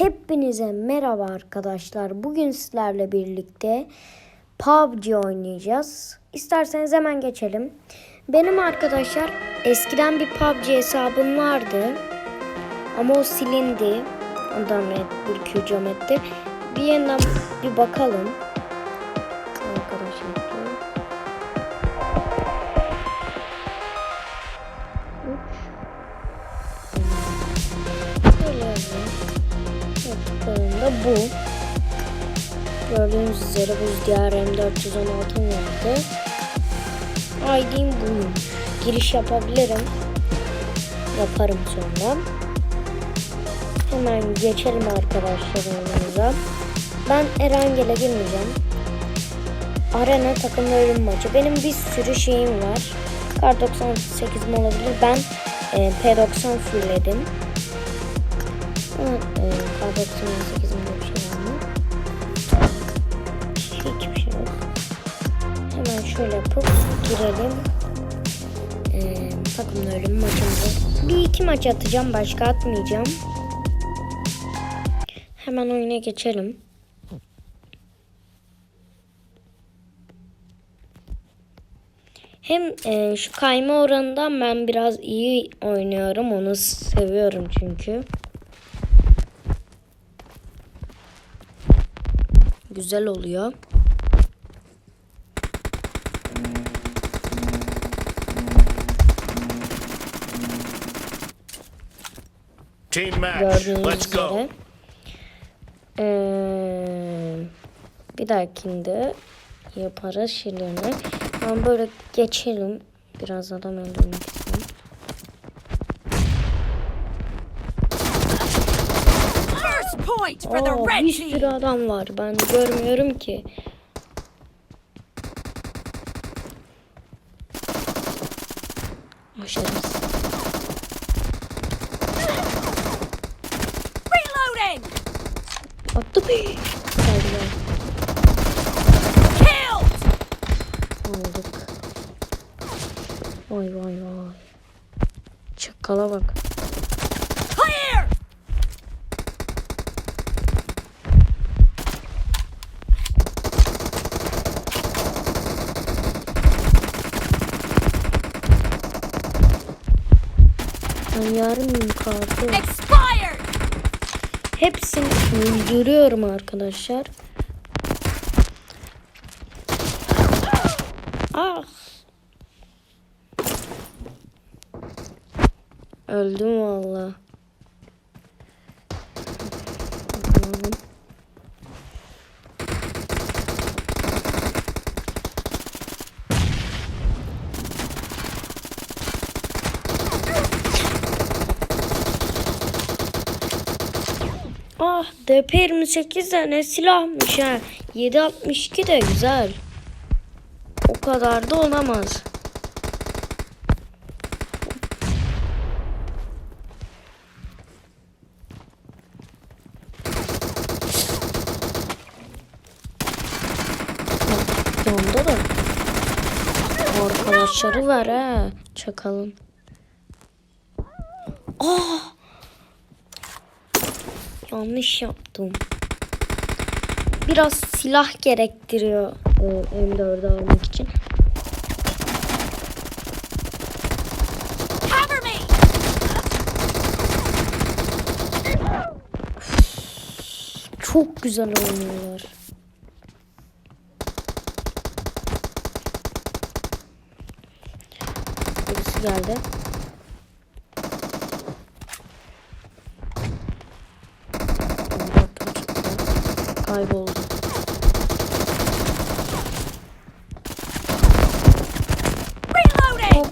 Hepinize merhaba arkadaşlar. Bugün sizlerle birlikte PUBG oynayacağız. İsterseniz hemen geçelim. Benim arkadaşlar eskiden bir PUBG hesabım vardı. Ama o silindi. Ondan bir kücüm etti. Bir yeniden bir bakalım. Yaptıklarında bu. Gördüğünüz üzere buz diyar M416 vardı. ID'm buymuş. Giriş yapabilirim. Yaparım sonra. Hemen geçelim arkadaşlar oyunumuza. Ben Erangel'e girmeyeceğim. Arena takım ölüm maçı. Benim bir sürü şeyim var. Kar 98 mi olabilir? Ben e, P90 fullledim. Evet, e, Kar 98 mi bir şey var mı? Hiçbir şey yok. Hemen şöyle yapıp girelim. E, takım ölüm. Bir iki maç atacağım. Başka atmayacağım. Hemen oyuna geçelim. Hem e, şu kayma oranından ben biraz iyi oynuyorum. Onu seviyorum çünkü. Güzel oluyor. Team match. Gördüğünüz Let's go. üzere. Ee, bir dahakinde yaparız şeylerini. Ben böyle geçelim. Biraz adam öldürmek point for the Aa, red bir sürü team. adam var. Ben görmüyorum ki. Başarız. Reloading. Attı Killed. aldık. Vay vay vay. Çakala bak. Mıyım kaldı? Hepsini öldürüyorum arkadaşlar. Ah. Öldüm valla. Bakalım. Ah DP28 de ne silahmış ha. 762 de güzel. O kadar da olamaz. Onda da arkadaşları var ha. Çakalın. Ah! Yanlış yaptım. Biraz silah gerektiriyor e, M4'ü almak için. Çok güzel oynuyorlar. Birisi geldi. Kayboldu. Reloading.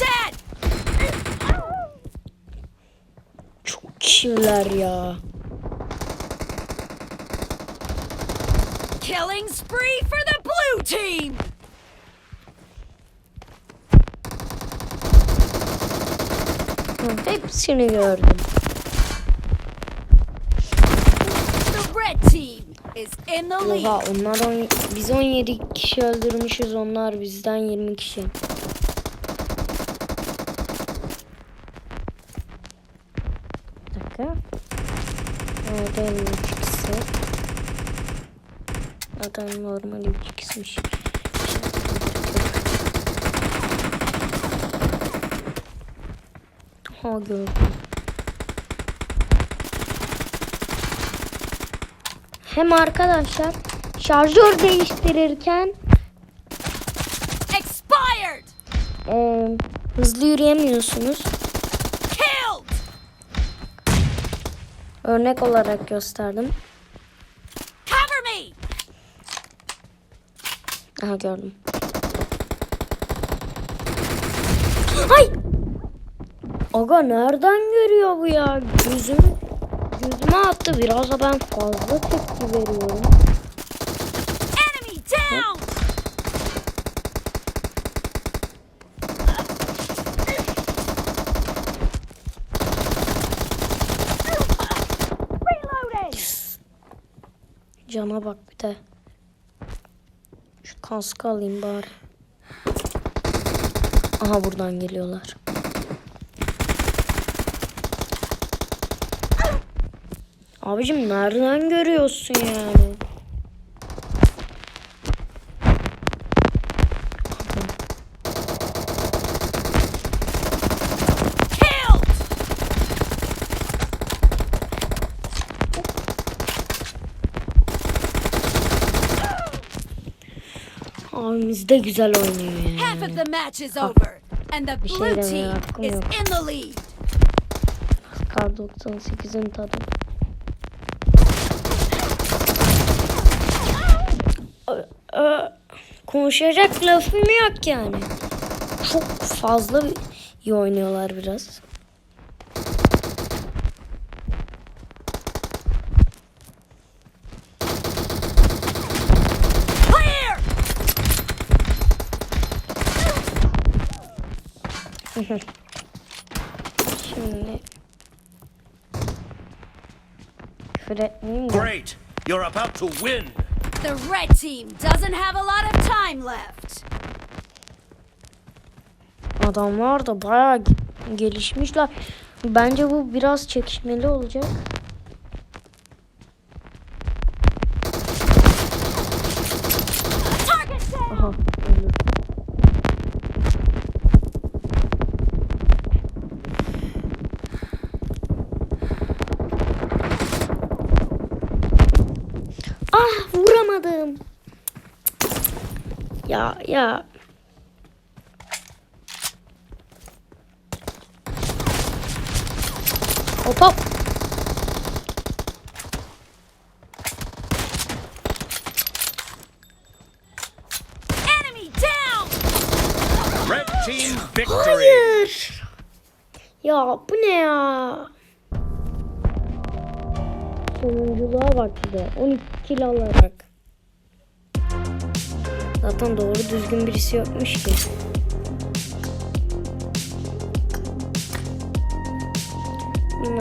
Dead. Çok kişiler ya. Killing spree for the blue team. hepsini gördüm. Oha onlar on, biz 17 kişi öldürmüşüz onlar bizden 20 kişi. Bir dakika. Orada 22 kişi. Adam normal 2 kişiymiş. Ha gördüm. Hem arkadaşlar şarjör değiştirirken Expired! e, hızlı yürüyemiyorsunuz. Killed! Örnek olarak gösterdim. Cover me! Aha gördüm. Ay! Aga nereden görüyor bu ya? Gözüm gözüme attı. Biraz da ben fazla tepki veriyorum. Enemy down! Cana bak bir de. Şu kaskı alayım bari. Aha buradan geliyorlar. Abicim nereden görüyorsun yani? Abimiz de güzel oynuyor yani. Half of the match is over, and the şey blue demeye team is in the lead. Kar 98'in tadı. Konuşacak lafım yok yani. Çok fazla iyi oynuyorlar biraz. Şimdi küfür. Great. You're about to win. The red team doesn't have a lot of time left. Adamlar da bayağı ge- gelişmişler. Bence bu biraz çekişmeli olacak. Target down! Aha öldürdüm. Ah vuramadım. Ya ya. Hop hop. Enemy down! Red team victory. Hayır. Ya bu ne ya? Sonunculuğa bak bir de. 12 kilo alarak. Zaten doğru düzgün birisi yokmuş ki.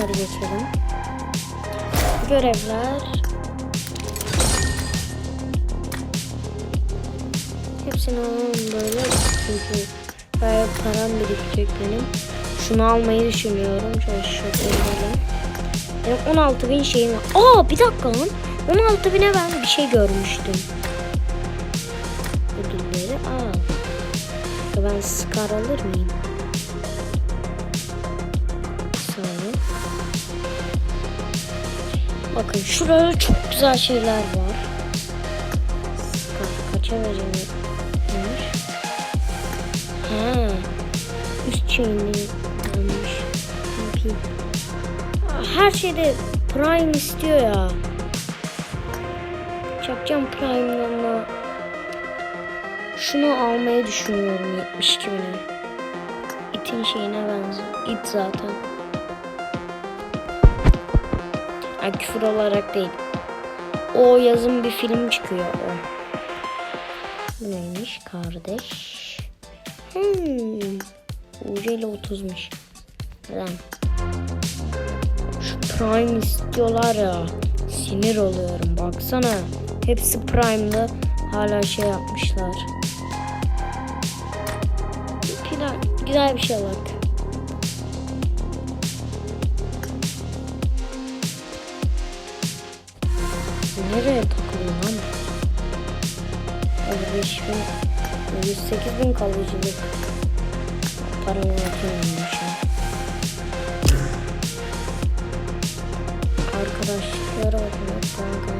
Bunları geçelim. Görevler. Hepsini alalım böyle. Çünkü bayağı param birikecek benim. Şunu almayı düşünüyorum. Şöyle şöyle. Benim 16 bin şeyim var. Aa bir dakika lan. 16 bine ben bir şey görmüştüm. Ödülleri al. Ben Scar alır mıyım? Bakın şurada çok güzel şeyler var. Kaça vereceğim? Ha. Üst chain'i almış. Her şeyde Prime istiyor ya. Çakacağım Prime'larına. Şunu almayı düşünüyorum 72 bine. İtin şeyine benziyor. İt zaten. Ha, küfür olarak değil. O yazın bir film çıkıyor o. Bu neymiş kardeş? Hmm. Ucu ile 30'muş. Lan. Şu Prime istiyorlar ya. Sinir oluyorum. Baksana. Hepsi Prime'da hala şey yapmışlar. Güzel, güzel bir şey bak. Nereye takılıyor lan? 55 bin, 108 bin kalıcılık. Şu an. Arkadaşlara bakın. Kanka.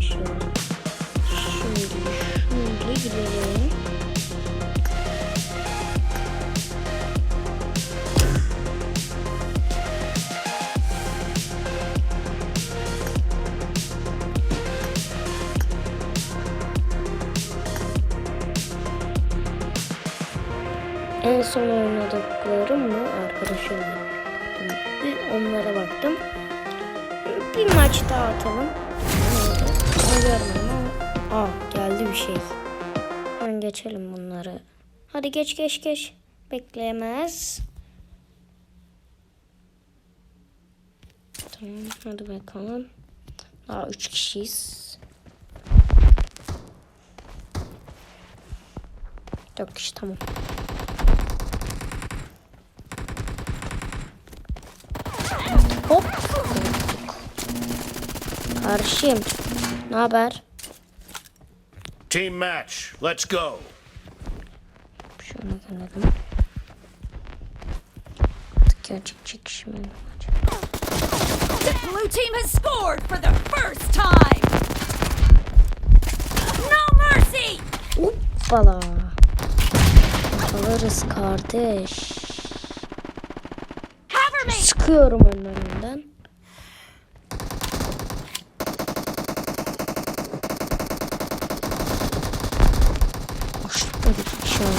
Şimdi. Şimdi şöyle Hemen geçelim bunları. Hadi geç geç geç. Bekleyemez. Tamam hadi bakalım. Daha üç kişiyiz. Dört kişi tamam. Hop. Karşıyım. Ne haber? Team match. Let's go. Şunu denedim. Gerçek çekişim benim. The blue team has scored for the first time. No mercy. Hoppala. Alırız kardeş. Cover. Sıkıyorum önlerinden. Koştuk şu an.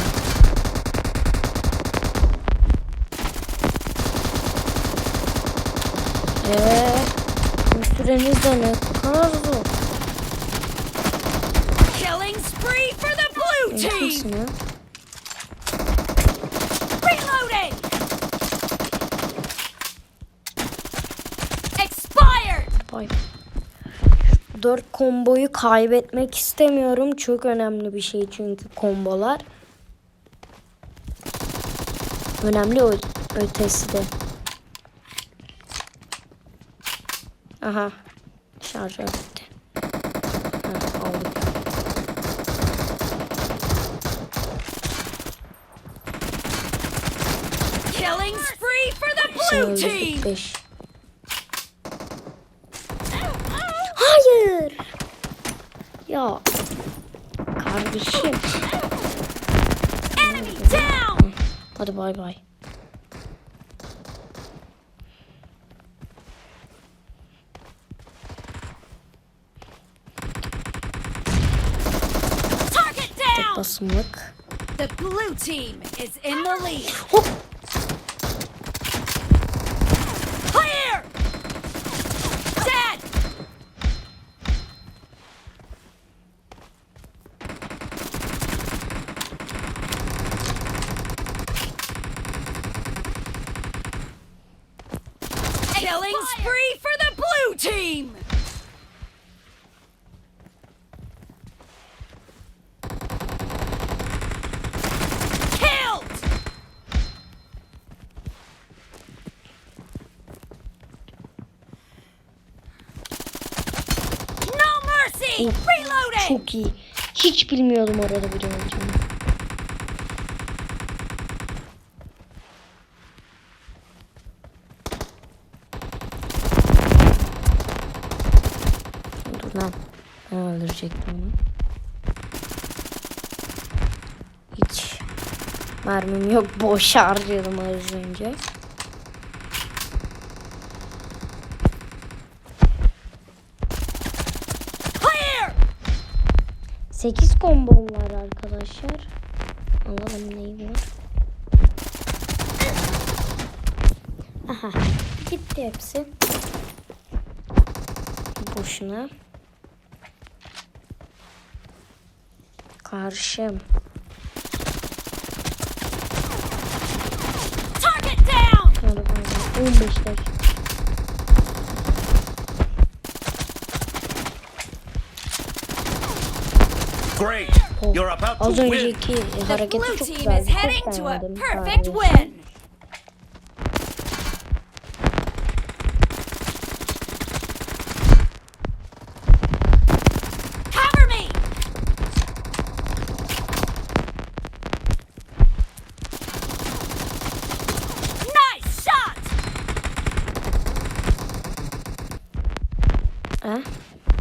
Eee bu süreniz de ne kadar zor. Killing spree for the blue Emin team. 4 komboyu kaybetmek istemiyorum. Çok önemli bir şey çünkü kombolar. Önemli ötesi de. Aha. Şarj bitti. Ha, aldım. Killing spree for the blue şey team. Ya. Kardeşim. Enemy down. Hadi bay bay. Target down. Basımlık. The blue team is in the lead. Hop. Hiç bilmiyordum orada biri olacağını. Dur lan. Ben öldürecektim onu. Hiç mermim yok. Boş harcadım az önce. 8 kombom var arkadaşlar. Alalım neyi var. Aha. Gitti hepsi. Boşuna. Karşım. Target down. Hadi bakalım. 15 dakika. Great. You're about to Az win. önceki hareketi çok güzel. Çok beğendim. Harika.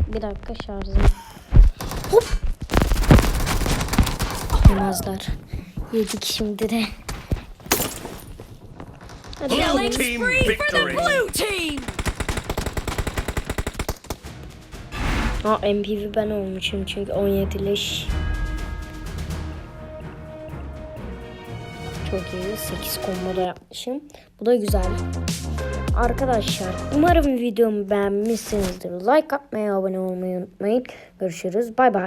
Bir dakika şarjım Yemezler. Yedik şimdi de. Hadi team Free for the blue team! Ha MPV ben olmuşum çünkü 17 leş. Çok iyi. 8 combo da yapmışım. Bu da güzel. Arkadaşlar umarım videomu beğenmişsinizdir. Like atmayı, abone olmayı unutmayın. Görüşürüz. Bay bay.